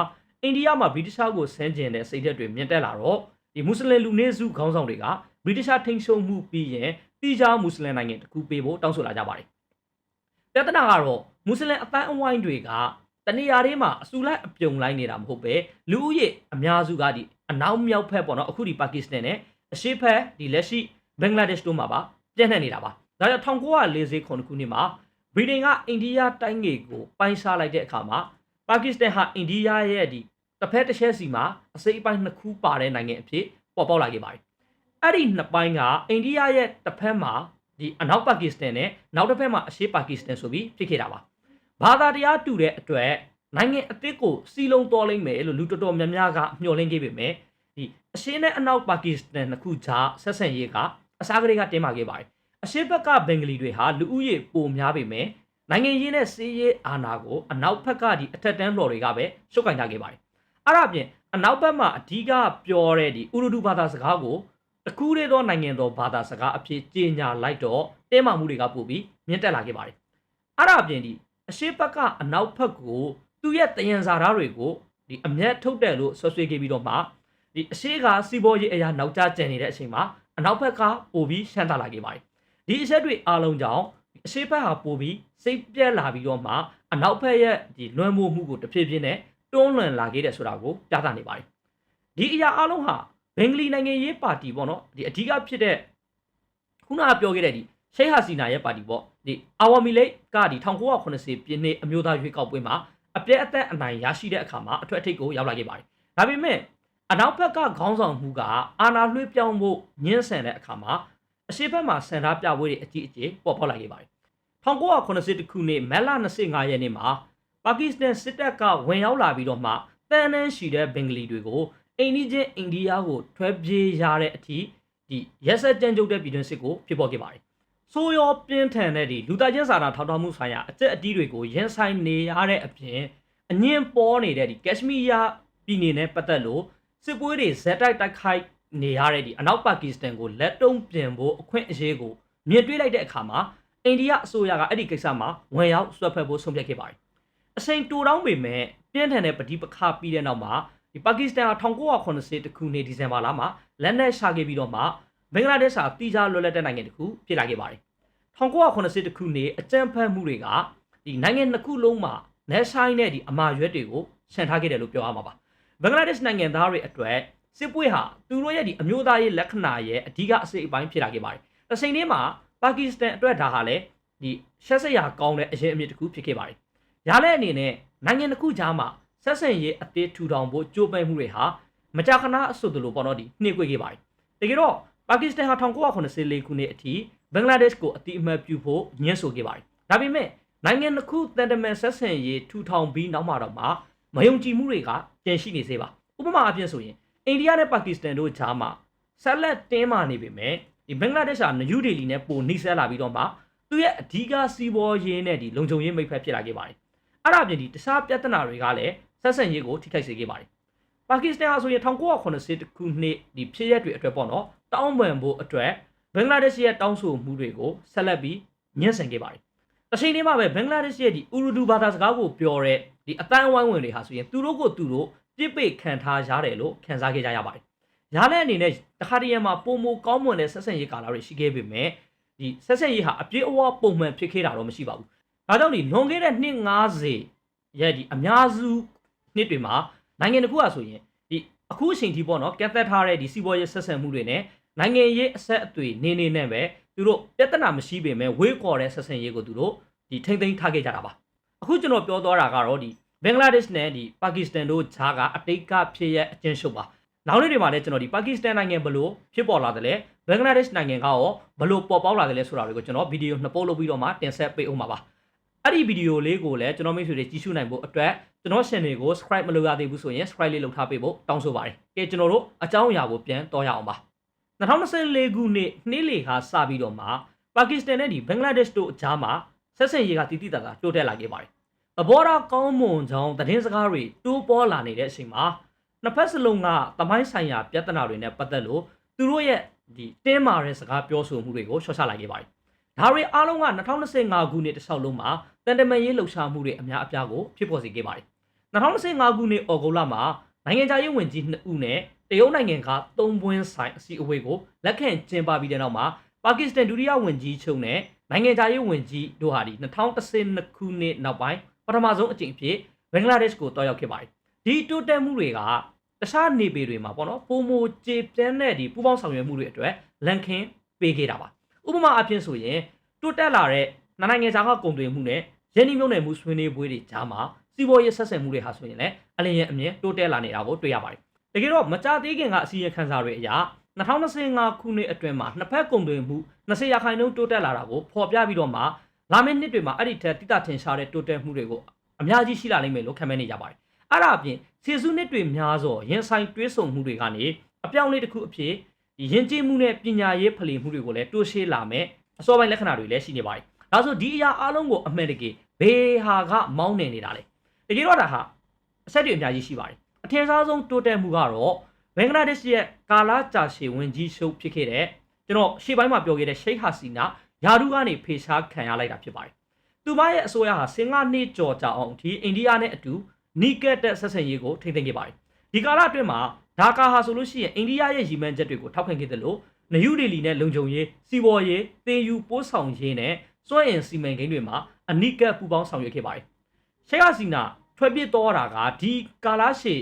Speaker 1: အိန္ဒိယမှာဗြိတိရှကိုဆန်းကျင်တဲ့စိတ်ဓာတ်တွေမြင့်တက်လာတော့ဒီမွတ်စလင်လူနည်းစုခေါင်းဆောင်တွေကဗြိတိရှထိန်ရှုံမှုပြီးရင်တိကျမွတ်စလင်နိုင်ငံတခုပေးဖို့တောင်းဆိုလာကြပါတယ်။ပြဿနာကတော့မွတ်စလင်အပန်းအဝိုင်းတွေကတနေရာတွေမှာအစူလိုက်အပြုံလိုက်နေတာမဟုတ်ပဲလူဦးရေအများစုကဒီအနောက်မြောက်ဖက်ပေါ့နော်အခုဒီပါကစ္စတန်နဲ့ အရှေ့ဘက်ဒီလက်ရှိဘင်္ဂလားဒေ့ရှ်တို့မှာပါပြန့်နှံ့နေတာပါဒါကြောင့်1940ခုနှစ်မှာဗြိတိန်ကအိန္ဒိယတိုင်းငယ်ကိုပိုင်းခြားလိုက်တဲ့အခါမှာပါကစ္စတန်ဟာအိန္ဒိယရဲ့ဒီတစ်ဖက်တစ်ချက်စီမှာအစိပ်အပိုင်းနှစ်ခုပါတဲ့နိုင်ငံအဖြစ်ပေါ်ပေါက်လာခဲ့ပါတယ်အဲ့ဒီနှစ်ပိုင်းကအိန္ဒိယရဲ့တစ်ဖက်မှာဒီအနောက်ပါကစ္စတန်နဲ့နောက်တစ်ဖက်မှာအရှေ့ပါကစ္စတန်ဆိုပြီးဖြစ်ခဲ့တာပါဘာသာတရားတူတဲ့အတွက်နိုင်ငံအသစ်ကိုစီလုံးတော်လိမ့်မယ်လို့လူတော်တော်များများကမျှော်လင့်ခဲ့ပေမဲ့ဒီ အရှင်းနဲ့အနောက်ပါကစ္စတန်နှစ်ခုကြားဆက်ဆံရေးကအစားကလေးကတင်းမာခဲ့ပါတယ်အရှင်းဘက်ကဘင်္ဂလီတွေဟာလူဦးရေပိုများပေမဲ့နိုင်ငံရေးနဲ့စီးရေးအာဏာကိုအနောက်ဘက်ကဒီအထက်တန်းလော်တွေကပဲရှုပ်ကင်ကြခဲ့ပါတယ်အဲ့ဒါပြင်အနောက်ဘက်မှာအဓိကပြောတဲ့ဒီဥရဒူဘာသာစကားကိုတကူးရသောနိုင်ငံတော်ဘာသာစကားအဖြစ်ကြေညာလိုက်တော့တင်းမာမှုတွေကပိုပြီးမြင့်တက်လာခဲ့ပါတယ်အဲ့ဒါပြင်ဒီအရှေ့ဘက်ကအနောက်ဘက်ကိုသူ့ရဲ့တယံဇာသားတွေကိုဒီအမျက်ထုတ်တယ်လို့ဆွဆွေးခဲ့ပြီးတော့မှ ဒီအရှိကစီဘောရေးအရာနောက်ကျကျန်နေတဲ့အချိန်မှာအနောက်ဘက်ကပိုပြီးရှမ်းသာလာခဲ့ပါတယ်ဒီအချက်တွေအားလုံးကြောင့်အရှိဘက်ဟာပိုပြီးစိတ်ပြက်လာပြီးတော့မှအနောက်ဘက်ရဲ့ဒီလွှမ်းမိုးမှုကိုတဖြည်းဖြည်းနဲ့တွန်းလှန်လာခဲ့တဲ့ဆိုတာကိုပြသနေပါတယ်ဒီအရာအားလုံးဟာဘင်္ဂလီနိုင်ငံရေးပါတီပေါ့နော်ဒီအဓိကဖြစ်တဲ့ခုနကပြောခဲ့တဲ့ဒီရှိတ်ဟာစီနာရဲ့ပါတီပေါ့ဒီအာဝမီလိတ်ကဒီ1980ပြည့်နှစ်အမျိုးသားရွေးကောက်ပွဲမှာအပြည့်အသက်အနိုင်ရရှိတဲ့အခါမှာအထွတ်အထိပ်ကိုရောက်လာခဲ့ပါတယ်ဒါပေမဲ့ အနောက်ဘက်ကခေါင်းဆောင်မှုကအာဏာလွှဲပြောင်းဖို့ညှင်းဆန်တဲ့အခါမှာအရှိဘက်မှာစံထားပြပွဲတွေအကြီးအကျယ်ပေါ်ပေါက်လာခဲ့ပါတယ်1980ခုနှစ်မက်လ25ရက်နေ့မှာပါကစ္စတန်စစ်တပ်ကဝင်ရောက်လာပြီးတော့မှတန်တန်းရှိတဲ့ဘင်္ဂလီတွေကိုအိန္ဒိချင်းအိန္ဒိယကိုထွဲပြေးရတဲ့အထိဒီရက်ဆက်ကြမ်းကြုတ်တဲ့ပြည်တွင်းစစ်ကိုဖြစ်ပေါ်ခဲ့ပါတယ်ဆိုးရောပြင်းထန်တဲ့ဒီလူသားချင်းစာနာထောက်ထားမှုဆိုင်ရာအကျက်အတီးတွေကိုရင်ဆိုင်နေရတဲ့အပြင်အငင်းပေါ်နေတဲ့ဒီကက်ရှမီးယားပြည်နယ်နဲ့ပတ်သက်လို့ စစ်ပွဲတွေဇက်တိုက်တိုက်ခိုက်နေရတဲ့ဒီအနောက်ပါကစ္စတန်ကိုလက်တုံးပြင်ဖို့အခွင့်အရေးကိုမြင်တွေ့လိုက်တဲ့အခါမှာအိန္ဒိယအစိုးရကအဲ့ဒီကိစ္စမှာဝင်ရောက်ဆွတ်ဖက်ဖို့ဆုံးဖြတ်ခဲ့ပါတယ်။အစိန်တူတောင်းပေမဲ့ပြင်းထန်တဲ့ပဋိပက္ခပြီးတဲ့နောက်မှာဒီပါကစ္စတန်ဟာ1980ခုနှစ်ဒီဇင်ဘာလမှာလက်နက်ရှာခဲ့ပြီးတော့မှဘင်္ဂလားဒေ့ရှ်ဟာတီးခြားလွတ်လပ်တဲ့နိုင်ငံတစ်ခုဖြစ်လာခဲ့ပါတယ်1980ခုနှစ်အကြမ်းဖက်မှုတွေကဒီနိုင်ငံနှစ်ခုလုံးမှာနယ်ဆိုင်တဲ့ဒီအမာရွက်တွေကိုရှန်ထားခဲ့တယ်လို့ပြောရမှာပါ ဘင်္ဂလားဒေ့ရှ်နိုင်ငံသားတွေအတွက်စစ်ပွဲဟာသူတို့ရဲ့ဒီအမျိုးသားရေးလက္ခဏာရဲ့အဓိကအစိတ်အပိုင်းဖြစ်လာခဲ့ပါတယ်တစ်ချိန်လေးမှာပါကစ္စတန်အတွက်ဒါဟာလည်းဒီရှက်စရာကောင်းတဲ့အရင်အမြစ်တစ်ခုဖြစ်ခဲ့ပါတယ်ရတဲ့အနေနဲ့နိုင်ငံတစ်ခုကြားမှာဆက်ဆံရေးအသေးထူထောင်ဖို့ကြိုးပမ်းမှုတွေဟာမကြာခဏအဆို့တလို့ပေါ့နော်ဒီနှိမ့်ကွေ့ခဲ့ပါတယ်တကယ်တော့ပါကစ္စတန်ဟာ1984ခုနှစ်အထိဘင်္ဂလားဒေ့ရှ်ကိုအတိအမှတ်ပြုဖို့ညှင်းဆိုခဲ့ပါတယ်ဒါပေမဲ့နိုင်ငံတစ်ခုတန်တမန်ဆက်ဆံရေးထူထောင်ပြီးနောက်မှာတော့မှ မယုံကြည်မှုတွေကပြန်ရှိနေသေးပါဥပမာအပြင်ဆိုရင်အိန္ဒိယနဲ့ပါကစ္စတန်တို့ကြားမှာဆက်လက်တင်းမာနေပေမဲ့ဒီဘင်္ဂလားဒေ့ရှ်ဟာနယူးဒေလီနဲ့ပိုနှိစက်လာပြီးတော့မှသူရဲ့အဓိကစီးပွားရေးနဲ့ဒီလုံခြုံရေးမိတ်ဖက်ဖြစ်လာခဲ့ပါတယ်အဲ့ဒါအပြင်ဒီတခြားပြဿနာတွေကလည်းဆက်ဆံရေးကိုထိခိုက်စေခဲ့ပါတယ်ပါကစ္စတန်ဟာဆိုရင်1980ခုနှစ်ဒီဖြစ်ရပ်တွေအတွက်ပေါ့နော်တောင်းပန်ဖို့အတွက်ဘင်္ဂလားဒေ့ရှ်ရဲ့တောင်းဆိုမှုတွေကိုဆက်လက်ပြီးညှင်းဆန်ခဲ့ပါတယ် တစ်ချိန်တည်းမှာပဲဘင်္ဂလားဒေ့ရှ်ရဲ့ဒီဥရဒူဘာသာစကားကိုပြောတဲ့ဒီအတိုင်းဝိုင်းဝင်တွေဟာဆိုရင်သူတို့ကိုသူတို့ပြစ်ပိတ်ခံထားရတယ်လို့ခန်းစားခဲ့ကြရပါတယ်။ရားတဲ့အနေနဲ့တခါတည်းမှာပုံမကောင်းမွန်တဲ့ဆက်ဆံရေးကာလတွေရှိခဲ့ပေမဲ့ဒီဆက်ဆံရေးဟာအပြည့်အဝပုံမှန်ဖြစ်ခဲ့တာတော့မရှိပါဘူး။ဒါကြောင့်ဒီလွန်ခဲ့တဲ့နှစ်90ရဲ့ဒီအများစုနှစ်တွေမှာနိုင်ငံတစ်ခုဟာဆိုရင်ဒီအခုအချိန်ထိပေါ့နော်ကက်သက်ထားတဲ့ဒီစီးပွားရေးဆက်ဆံမှုတွေနဲ့ နိုင်ငံရေးအဆက်အသွေးနေနေနဲ့ပဲသူတို့ပြဿနာမရှိပေမဲ့ဝေးခေါ်တဲ့ဆက်ဆံရေးကိုသူတို့ဒီထိမ့်သိမ်းထားခဲ့ကြတာပါအခုကျွန်တော်ပြောသွားတာကတော့ဒီဘင်္ဂလားဒေ့ရှ်နဲ့ဒီပါကစ္စတန်တို့ဂျားကအတိတ်ကဖြစ်ရဲ့အကျဉ်းချုပ်ပါနောက်နေ့တွေမှာလည်းကျွန်တော်ဒီပါကစ္စတန်နိုင်ငံဘလို့ဖြစ်ပေါ်လာတယ်လဲဘင်္ဂလားဒေ့ရှ်နိုင်ငံကရောဘလို့ပေါ်ပေါက်လာတယ်လဲဆိုတာတွေကိုကျွန်တော်ဗီဒီယိုနှစ်ပုတ်လုပ်ပြီးတော့မှတင်ဆက်ပေးအောင်ပါပါအဲ့ဒီဗီဒီယိုလေးကိုလည်းကျွန်တော်မိတ်ဆွေတွေကြည့်ရှုနိုင်ဖို့အတွက်ကျွန်တော် channel ကို subscribe မလုပ်ရသေးဘူးဆိုရင် subscribe လေးလုပ်ထားပေးဖို့တောင်းဆိုပါတယ်ကဲကျွန်တော်တို့အကြောင်းအရာကိုပြန်တော်ရအောင်ပါ 2024ခုနှစ်နှေးလေခါစပြီးတော့မှပါကစ္စတန်နဲ့ဒီဘင်္ဂလားဒေ့ရှ်တို့အကြားမှာဆက်ဆံရေးကတည်တည်တာတာတိုးတက်လာခဲ့ပါတယ်။အဘောရာကောင်းမွန်ကြောင်းသတင်းစကားတွေတိုးပေါ်လာနေတဲ့အချိန်မှာနှစ်ဖက်စလုံးကတမိုင်းဆိုင်ရာပြဿနာတွေနဲ့ပတ်သက်လို့သူတို့ရဲ့ဒီတင်းမာတဲ့စကားပြောဆိုမှုတွေကိုရှော့ချလိုက်ခဲ့ပါတယ်။ဒါတွေအားလုံးက2025ခုနှစ်တစ်လျှောက်လုံးမှာတန်တမန်ရေးလှုပ်ရှားမှုတွေအများအပြားကိုဖြစ်ပေါ်စေခဲ့ပါတယ်။2025ခုနှစ်ဩဂုတ်လမှာ နိုင်ငံခြားရေးဝန်ကြီး2ဦးနဲ့တရုတ်နိုင်ငံကသုံးပွင့်ဆိုင်အစည်းအဝေးကိုလက်ခံကျင်းပပြီးတဲ့နောက်မှာပါကစ္စတန်ဒုတိယဝန်ကြီးချုပ်နဲ့နိုင်ငံခြားရေးဝန်ကြီးတို့ဟာဒီ2012ခုနှစ်နောက်ပိုင်းပထမဆုံးအကြိမ်အဖြစ်ဘင်္ဂလားဒေ့ရှ်ကိုတွားရောက်ခဲ့ပါတယ်။ဒီတိုးတက်မှုတွေကတခြားနေပေတွေမှာပေါ့နော်ပုံမကျေပြန်းတဲ့ဒီပူးပေါင်းဆောင်ရွက်မှုတွေအတွက်လန်ခင်းပေးခဲ့တာပါ။ဥပမာအဖြစ်ဆိုရင်တိုးတက်လာတဲ့နိုင်ငံခြားကကုန်သွယ်မှုနဲ့ရင်းနှီးမြှုပ်နှံမှုဆွေးနွေးပွဲတွေကြားမှာ စီးပွားရေးဆက်ဆံမှုတွေဟာဆိုရင်လည်းအလင်းရဲ့အမြင်တိုးတက်လာနေတာကိုတွေ့ရပါတယ်။တကယ်တော့မကြသေးခင်ကအစည်းအဝေးခန်းစာတွေအရ2025ခုနှစ်အတွင်းမှာနှစ်ဖက်ကုန်သွယ်မှု20ရာခိုင်နှုန်းတိုးတက်လာတာကိုဖော်ပြပြီးတော့မှလာမယ့်နှစ်တွေမှာအဲ့ဒီထက်တိတထင်ရှားတဲ့တိုးတက်မှုတွေကိုအများကြီးရှိလာနိုင်မယ်လို့ခန့်မှန်းနေကြပါတယ်။အဲ့ဒါအပြင်ခြေစုနှစ်တွေများစွာရင်ဆိုင်တွဲဆုံမှုတွေကနေအပြောင်းလဲတစ်ခုအဖြစ်ယဉ်ကျေးမှုနဲ့ပညာရေးဖလှယ်မှုတွေကိုလည်းတိုးရှင်းလာမယ်အစောပိုင်းလက္ခဏာတွေလည်းရှိနေပါတယ်။ဒါဆိုဒီအရာအလုံးကိုအမှန်တကယ်ဘေးဟာကမောင်းနေနေတာလေ။ တကယ်တော့ဒါဟာအဆက်တွေအများကြီးရှိပါတယ်။အထင်ရှားဆုံးတိုးတက်မှုကတော့ဘင်္ဂလားဒေ့ရှ်ရဲ့ကာလာကြာရှည်ဝင်ကြီးရှုပ်ဖြစ်ခဲ့တဲ့ကျွန်တော်ရှေ့ပိုင်းမှာပြောခဲ့တဲ့ရှိတ်ဟာစီနာယာဒူကနေဖေရှားခံရလိုက်တာဖြစ်ပါတယ်။သူမရဲ့အစိုးရဟာစင်ကာနှစ်ကြော်ကြာအောင်အထိအိန္ဒိယနဲ့အတူနီကက်တဲ့ဆက်ဆံရေးကိုထိန်းသိမ်းခဲ့ပါတယ်။ဒီကာလအတွင်းမှာဒါကာဟာဆိုလို့ရှိရင်အိန္ဒိယရဲ့ရည်မှန်းချက်တွေကိုထောက်ခံခဲ့တယ်လို့နယူးဒေလီနဲ့လုံခြုံရေးစီဘော်ရေးတင်ယူပိုးဆောင်ရေးနဲ့စွန့်အင်စီမံကိန်းတွေမှာအနိကပူပေါင်းဆောင်ရွက်ခဲ့ပါတယ်။ရှိတ်ဟာစီနာ ထွက်ပြေးတော့တာကဒီကာလာရှေ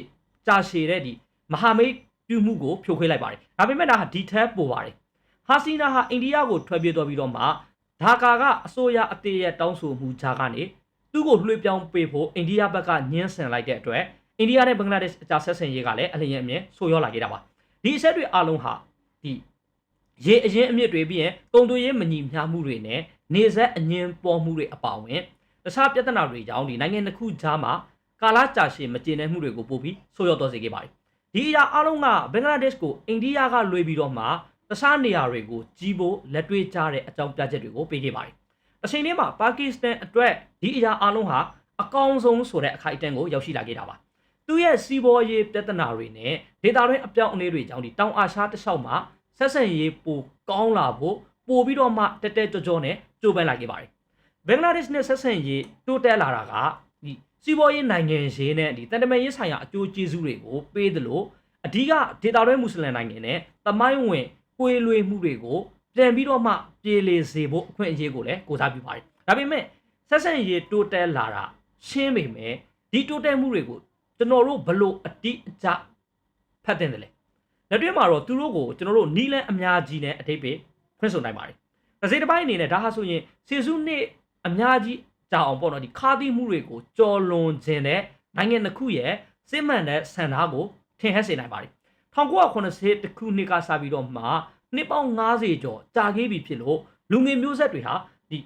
Speaker 1: ကြာရှည်တဲ့ဒီမဟာမိတ်ပြုမှုကိုဖြိုခွဲလိုက်ပါတယ်။ဒါပေမဲ့ဒါဟာဒီထက်ပိုပါတယ်။ဟာစီနာဟာအိန္ဒိယကိုထွက်ပြေးသွားပြီးတော့မှဒါကာကအစိုးရအသေးရဲ့တောင်းဆိုမှုကြားကနေသူ့ကိုလွှဲပြောင်းပေးဖို့အိန္ဒိယဘက်ကညှင်းဆန်လိုက်တဲ့အတွက်အိန္ဒိယနဲ့ဘင်္ဂလားဒေ့ရှ်အကြဆက်ဆင်ရေးကလည်းအလျင်အမြင်ဆိုးရွားလာခဲ့တာပါ။ဒီအဆက်တွေအလုံးဟာဒီရေအရင်အမြင့်တွေပြီးရင်တုံသွေးရေးမညီမျှမှုတွေနဲ့နေဆက်အငင်းပေါ်မှုတွေအပါအဝင် တခြားပြဿနာတွေကြောင့်ဒီနိုင်ငံတစ်ခုကြားမှာကာလကြာရှည်မကျေနပ်မှုတွေကိုပို့ပြီးဆိုးရွားသွားစေခဲ့ပါတယ်။ဒီအရာအလုံးကဘင်္ဂလားဒေ့ရှ်ကိုအိန္ဒိယကလွှဲပြီးတော့မှတခြားနေရာတွေကိုကြီးဖို့လက်တွေ့ကြတဲ့အကြောင်းပြချက်တွေကိုပေးခဲ့ပါတယ်။အချိန်လေးမှာပါကစ္စတန်အတွက်ဒီအရာအလုံးဟာအကောင်းဆုံးဆိုတဲ့အခိုက်အတန့်ကိုရောက်ရှိလာခဲ့တာပါ။သူရဲ့စီးပွားရေးပြဿနာတွေနဲ့ဒေတာတွင်းအပြောင်းအလဲတွေကြောင့်ဒီတောင်အာရှတစ်လျှောက်မှာဆက်ဆံရေးပိုကောင်းလာဖို့ပို့ပြီးတော့မှတက်တက်ကြောကြောနဲ့ကြိုးပမ်းလာခဲ့ပါတယ်။ ဘင်္ဂလားဒေ့ရှ်နဲ့ဆက်ဆံရေးတိုးတက်လာတာကဒီစီးပွားရေးနိုင်ငံရေးနဲ့ဒီတန်တမာရေးဆိုင်ရာအကျိုးကျေးဇူးတွေကိုပေးသလိုအဓိကဒေတာတွဲမွတ်စလင်နိုင်ငံနဲ့တမိုင်းဝင်ပွေလွေမှုတွေကိုပြန်ပြီးတော့မှပြေလေစေဖို့အခွင့်အရေးကိုလည်းကိုစားပြုပါတယ်ဒါပေမဲ့ဆက်ဆံရေးတိုးတက်လာတာရှင်းပေမဲ့ဒီတိုးတက်မှုတွေကိုကျွန်တော်တို့ဘလို့အတိအကျဖတ်တင်တယ်လေလက်တွေ့မှာတော့သူတို့ကိုကျွန်တော်တို့နီလန်းအများကြီးနဲ့အတိတ်ပဲဖွင့်ဆိုနိုင်ပါတယ်တစ်စိတ်တစ်ပိုင်းအနေနဲ့ဒါဟာဆိုရင်စေစုနှစ် အများကြီးကြာအောင်ပေါ့နော်ဒီခါသီးမှုတွေကိုကြော်လွန်ခြင်းတဲ့နိုင်ငံတစ်ခုရဲ့စစ်မှန်တဲ့စံသားကိုထင်ဟပ်စေနိုင်ပါတယ်1980တခုနှစ်ကစပြီးတော့မှနှစ်ပေါင်း90ကျော်ကြာခဲ့ပြီဖြစ်လို့လူငယ်မျိုးဆက်တွေဟာဒီ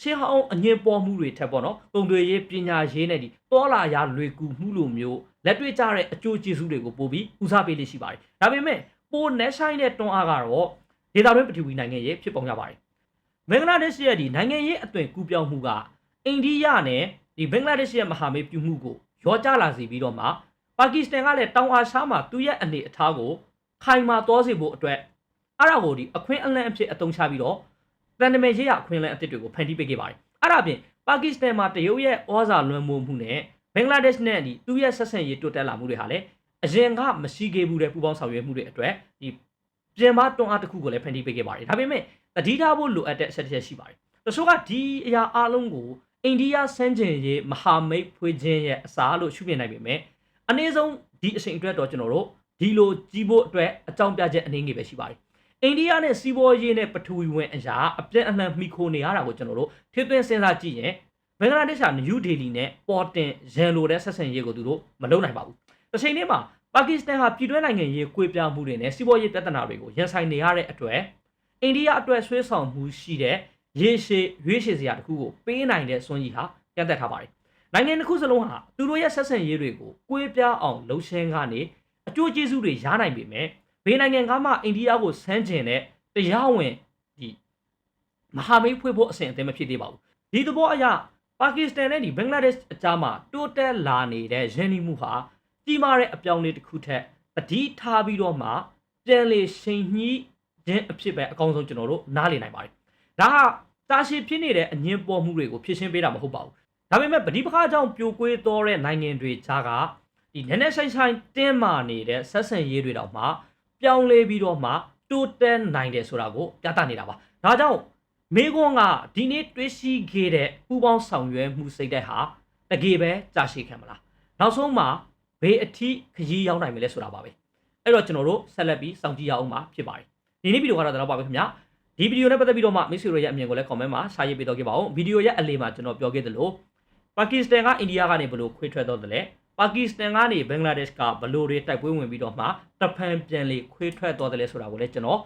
Speaker 1: ရှင်းဟောင်းအငင်းပေါ်မှုတွေထက်ပေါ့နော်ပုံတွေရေးပညာရေးနဲ့ဒီတောလာရလွေကူမှုလိုမျိုးလက်တွေ့ကျတဲ့အကျိုးကျေးဇူးတွေကိုပို့ပြီးဦးစားပေးလေးရှိပါတယ်ဒါပေမဲ့ပိုနယ်ဆိုင်တဲ့တွန်းအားကတော့ဒေတာတွင်းပထဝီနိုင်ငံရေးဖြစ်ပုံရပါတယ် ဘင်္ဂလားဒေ့ရှ်ရဲ့ဒီနိုင်ငံရေးအသွင်ကူးပြောင်းမှုကအိန္ဒိယနဲ့ဒီဘင်္ဂလားဒေ့ရှ်ရဲ့မဟာမိတ်ပြုမှုကိုရောကြလာစေပြီးတော့မှပါကစ္စတန်ကလည်းတောင်အာရှမှာသူ့ရဲ့အနေအထားကိုခိုင်မာသွားစေဖို့အတွက်အဲ့ဒါကိုဒီအခွင့်အလန့်အဖြစ်အသုံးချပြီးတော့တန်တမယ်ရေးရအခွင့်အလန့်အသစ်တွေကိုဖန်တီးပေးခဲ့ပါတယ်အဲ့ဒါအပြင်ပါကစ္စတန်မှာတရုတ်ရဲ့ဩဇာလွှမ်းမိုးမှုနဲ့ဘင်္ဂလားဒေ့ရှ်နဲ့ဒီသူ့ရဲ့ဆက်ဆံရေးတိုးတက်လာမှုတွေဟာလည်းအရင်ကမရှိခဲ့ဘူးတဲ့ပူးပေါင်းဆောင်ရွက်မှုတွေအတွက်ဒီ ပြင်ပတွန်းအားတစ်ခုကိုလည်းဖန်တီးပေးခဲ့ပါတယ်ဒါပေမဲ့တတိထားဖို့လိုအပ်တဲ့အချက်တစ်ချက်ရှိပါတယ်တချို့ကဒီအရာအလုံးကိုအိန္ဒိယစန်းကျင်ရေးမဟာမိတ်ဖွေးခြင်းရဲ့အစားလို့ရှုမြင်နိုင်ပေမဲ့အနည်းဆုံးဒီအချိန်အတွက်တော့ကျွန်တော်တို့ဒီလိုကြီးဖို့အတွက်အကြောင်းပြချက်အနေငယ်ပဲရှိပါတယ်အိန္ဒိယနဲ့စီးပွားရေးနဲ့ပထဝီဝင်အရာအပြည့်အနှံမိခိုနေရတာကိုကျွန်တော်တို့ထည့်သွင်းစဉ်းစားကြည့်ရင်ဘင်္ဂလားဒေ့ရှ်ကနယူးဒေလီနဲ့ပေါ်တင်ရန်လိုတဲ့ဆက်ဆံရေးကိုသူတို့မလုပ်နိုင်ပါဘူး။တစ်ချိန်တည်းမှာ ပါကစ္စတန်ဟာပြည်တွင်းနိုင်ငံရေးကွေးပြားမှုတွေနဲ့စီးပွားရေးပြဿနာတွေကိုရင်ဆိုင်နေရတဲ့အတွက်အိန္ဒိယအတွက်ဆွေးဆောင်မှုရှိတဲ့ရေရှည်ရွေးရှည်စရာတစ်ခုကိုပေးနိုင်တဲ့စွမ်းရည်ဟာကန့်သက်ထားပါတယ်။နိုင်ငံတစ်ခုစလုံးဟာသူတို့ရဲ့ဆက်ဆံရေးတွေကိုကွေးပြားအောင်လှုပ်ရှင်းကနေအကျိုးကျေးဇူးတွေရနိုင်ပေမဲ့ဘေးနိုင်ငံကမှအိန္ဒိယကိုဆန်းကျင်တဲ့တရားဝင်ဒီမဟာမိတ်ဖွဲ့ဖို့အစဉ်အသင့်မဖြစ်သေးပါဘူး။ဒီသဘောအရပါကစ္စတန်နဲ့ဒီဘင်္ဂလားဒေ့ရှ်အကြားမှာတိုးတက်လာနေတဲ့ရင်းနှီးမှုဟာ ကြီးမားတဲ့အပြောင်းအလဲတစ်ခုထက်အဓိထားပြီးတော့မှပြန်လေရှိန်ညှိခြင်းအဖြစ်ပဲအကောင်းဆုံးကျွန်တော်တို့နားလည်နိုင်ပါတယ်။ဒါဟာတာရှည်ဖြစ်နေတဲ့အငင်းပေါ်မှုတွေကိုဖြည့်ရှင်းပေးတာမဟုတ်ပါဘူး။ဒါပေမဲ့ဗတိပခါကြောင့်ပြိုကွေးတော်တဲ့နိုင်ငံတွေကြားကဒီနည်းနည်းဆိုင်ဆိုင်တင်းမာနေတဲ့ဆက်ဆံရေးတွေတောင်မှပြောင်းလဲပြီးတော့မှတိုးတက်နိုင်တယ်ဆိုတာကိုပြသနေတာပါ။ဒါကြောင့်မေကွန်းကဒီနေ့တွေးရှိခဲ့တဲ့ပူပေါင်းဆောင်ရွက်မှုစိတ်သက်ဟာတကယ်ပဲကြာရှည်ခံမလား။နောက်ဆုံးမှာ ဘေးအထိခရီးရောက်နိုင်မယ်လဲဆိုတာပါပဲ။အဲ့တော့ကျွန်တော်တို့ဆက်လက်ပြီးစောင့်ကြည့်ရအောင်ပါဖြစ်ပါတယ်။ဒီနေ့ဗီဒီယိုကတော့ဒါတော့ပါပဲခင်ဗျာ။ဒီဗီဒီယိုနဲ့ပတ်သက်ပြီးတော့မှမိတ်ဆွေတို့ရဲ့အမြင်ကိုလည်း comment မှာစာရေးပေးတော့ခဲ့ပါဦး။ဗီဒီယိုရဲ့အလေးမှာကျွန်တော်ပြောခဲ့သလိုပါကစ္စတန်ကအိန္ဒိယကနေဘယ်လိုခွေထွက်တော့တယ်လဲ။ပါကစ္စတန်ကနေဘင်္ဂလားဒေ့ရှ်ကဘယ်လိုတွေတိုက်ပွဲဝင်ပြီးတော့မှတဖန်ပြန်လေခွေထွက်တော့တယ်လဲဆိုတာကိုလည်းကျွန်တော်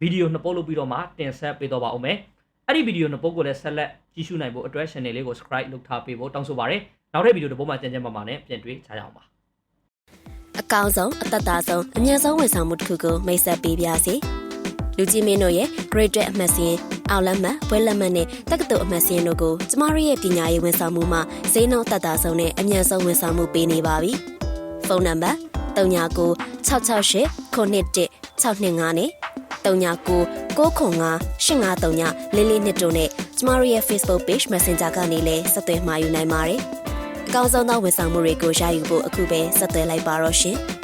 Speaker 1: ဗီဒီယိုနှစ်ပုတ်လုပ်ပြီးတော့မှတင်ဆက်ပေးတော့ပါဦးမယ်။အဲ့ဒီဗီဒီယိုနှစ်ပုတ်ကိုလည်းဆက်လက်ကြည့်ရှုနိုင်ဖို့အတွက် channel လေးကို subscribe လုပ်ထားပေးဖို့တောင်းဆိုပါရစေ။နောက်တဲ့ဗီဒီယိုတစ်ပုတ်မှာကြံ့ကြံ့ပါပါနဲ့ပြန်တွေ့ကြရအောင်ပါ။
Speaker 2: အကောင်းဆုံးအသက်သာဆုံးအမြတ်ဆုံးဝန်ဆောင်မှုတစ်ခုကိုမိတ်ဆက်ပေးပါစီလူကြီးမင်းတို့ရဲ့ Great အမှတ်စဉ်အောင်လက်မှတ်ဘွဲလက်မှတ်နဲ့တက္ကသိုလ်အမှတ်စဉ်တို့ကိုကျမတို့ရဲ့ပညာရေးဝန်ဆောင်မှုမှာဈေးနှုန်းသက်သာဆုံးနဲ့အမြတ်ဆုံးဝန်ဆောင်မှုပေးနေပါပြီဖုန်းနံပါတ်39 668ခုနှစ်1 625နဲ့39 905 853လေးလေးနှစ်တို့နဲ့ကျမတို့ရဲ့ Facebook Page Messenger ကနေလည်းဆက်သွယ်မှာယူနိုင်ပါတယ်အ ကောင်းဆုံးသောဝန်ဆောင်မှုတွေကိုရယူဖို့အခုပဲဆက်သွယ်လိုက်ပါတော့ရှင်။